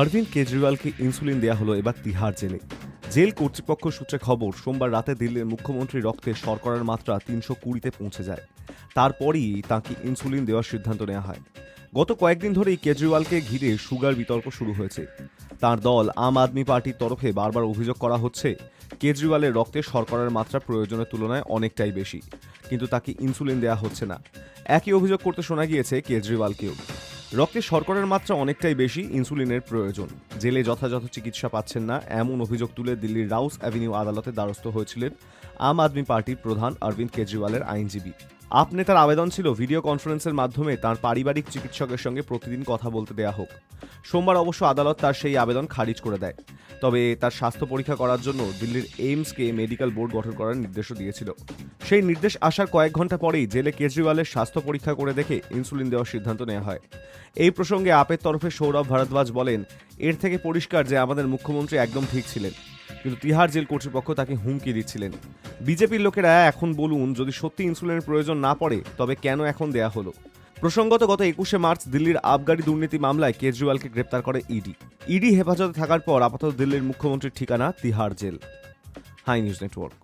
Aurobindo কেজরিওয়ালকে insulin দেয়া হলো এবার তিহার জেলে। জেল কর্তৃপক্ষ সূত্রে খবর, সোমবার রাতে দিল্লির মুখ্যমন্ত্রী রক্তে শর্করার মাত্রা তিনশো কুড়িতে পৌঁছে যায়। তারপরই তাকে ইনসুলিন দেওয়ার সিদ্ধান্ত নেওয়া হয়। গত কয়েকদিন ধরেই কেজরিওয়ালকে ঘিরে সুগার বিতর্ক শুরু হয়েছে। তার দল আম আদমি পার্টির তরফে বারবার অভিযোগ করা হচ্ছে, কেজরিওয়ালের রক্তে শর্করার মাত্রা প্রয়োজনের তুলনায় অনেকটাই বেশি, কিন্তু তাকে ইনসুলিন দেওয়া হচ্ছে না। একই অভিযোগ করতে শোনা গিয়েছে কেজরিওয়ালকেও। রক্তে শর্করার মাত্রা অনেকটাই বেশি, ইনসুলিনের প্রয়োজন। জেলে যথাযথ চিকিৎসা পাচ্ছেন না, এমন অভিযোগ তুলে দিল্লির রাউস অ্যাভিনিউ আদালতে দ্বারস্থ হয়েছিলেন আম আদমি পার্টির প্রধান অরবিন্দ কেজরিওয়ালের আইনজীবী। আপ নেতার আবেদন ছিল ভিডিও কনফারেন্সের মাধ্যমে তার পারিবারিক চিকিৎসকের সঙ্গে প্রতিদিন কথা বলতে দেয়া হোক। সোমবার অবশ্য আদালত তার সেই আবেদন খারিজ করে দেয়। তবে তার স্বাস্থ্য পরীক্ষা করার জন্য দিল্লির এইমসকে মেডিকেল বোর্ড গঠন করার নির্দেশও দিয়েছিল। সেই নির্দেশ আসার কয়েক ঘণ্টা পরেই জেলে কেজরিওয়ালের স্বাস্থ্য পরীক্ষা করে দেখে ইনসুলিন দেওয়ার সিদ্ধান্ত নেওয়া হয়। এই প্রসঙ্গে আপের তরফে সৌরভ ভারদ্বাজ বলেন, এর থেকে পরিষ্কার যে আমাদের মুখ্যমন্ত্রী একদম ঠিক ছিলেন। কিন্তু তিহার জেল কর্তৃপক্ষ তাকে হুমকি দিচ্ছিলেন। বিজেপির লোকেরা, এখন বলুন, যদি সত্যি ইনসুলিনের প্রয়োজন না পড়ে, তবে কেন এখন দেয়া হলো? প্রসঙ্গত, গত একুশে মার্চ দিল্লির আবগারি দুর্নীতি মামলায় কেজরিওয়ালকে গ্রেপ্তার করে ইডি। ইডি হেফাজতে থাকার পর আপাতত দিল্লির মুখ্যমন্ত্রীর ঠিকানা Tihar jail. High news network.